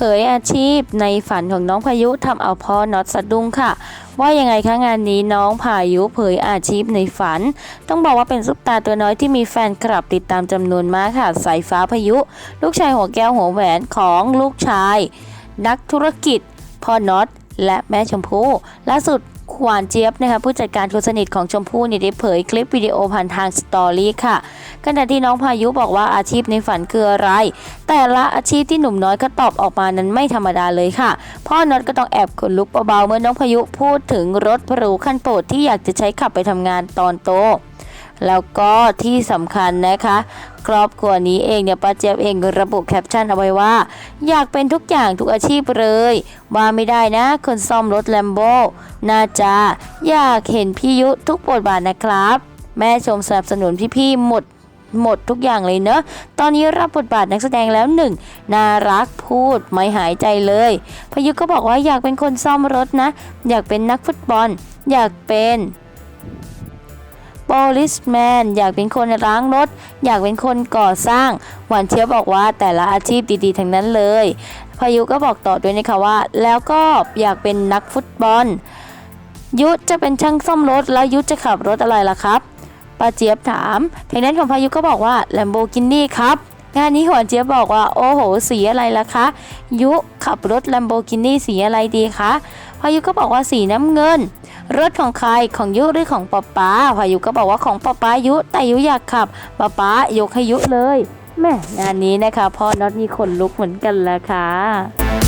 ผยอาชีพในฝันของน้องพายุทำเอาพ่อน็อตสะดุ้งค่ะ ว่ายังไงคะงานนี้น้องพายุเผยอาชีพในฝัน ต้องบอกว่าเป็นซุปตาตัวน้อยที่มีแฟนคลับติดตามจำนวนมากค่ะสายฟ้าพายุ ลูกชายหัวแก้วหัวแหวนของลูกชาย นักธุรกิจพ่อน็อตและแม่ชมพู่ล่าสุด หวานเจี๊ยบนะคะผู้จัดการคนสนิทของชมพู่นี่ได้เผยคลิปวิดีโอผ่านทางสตอรี่ค่ะขณะที่น้องพายุบอกว่าอาชีพในฝันคืออะไร แต่ละอาชีพที่หนุ่มน้อยก็ตอบออกมานั้นไม่ธรรมดาเลยค่ะพ่อน็อตก็ต้องแอบขนลุกเบาๆเมื่อน้องพายุพูดถึงรถหรูขั้นโปรดที่อยากจะใช้ขับไปทำงานตอนโตแล้วก็ที่สำคัญนะคะ ครอบครัวนี้เองเนี่ยป้าเจี๊ยบเองระบุแคปชั่นเอาไว้ว่า อยากเป็นทุกอย่างทุกอาชีพเลย ว่าไม่ได้นะ คนซ่อมรถแลมโบน่าจะอยากเห็นพี่ยุทุกบทบาทนะครับ แม่ชมสนับสนุนพี่ๆหมดหมดทุกอย่างเลยเนอะ ตอนนี้รับบทบาทนักแสดงแล้วหนึ่งน่ารักพูดไม่หายใจเลย พยุก็บอกว่าอยากเป็นคนซ่อมรถนะ อยากเป็นนักฟุตบอล อยากเป็น policeman อยากเป็นคนล้างรถ อยากเป็นคนก่อสร้าง หวานเชียบบอกว่าแต่ละอาชีพดีๆ ทั้งนั้นเลย พายุก็บอกต่อด้วยนะคะว่า แล้วก็อยากเป็นนักฟุตบอล ยุทธจะเป็นช่างซ่อมรถ แล้วยุทธจะขับรถอะไรล่ะครับป้าเจี๊ยบถามทางนั้นของพายุก็บอกว่า Lamborghini ครับงานนี้หวานเจี๊ยบบอกว่าโอ้โหสีอะไรล่ะคะ ยุขับรถ Lamborghini สีอะไรดีคะ พายุก็บอกว่าสีน้ำเงิน รถของใครของยุหรือของป๊าป๊าพายุก็บอกว่าของป๊าป๊ายุแต่ยุอยากขับป๊าป๊ายกให้ยุเลยแม่งานนี้นะคะพ่อน็อตมีคนลุกเหมือนกันแหละค่ะ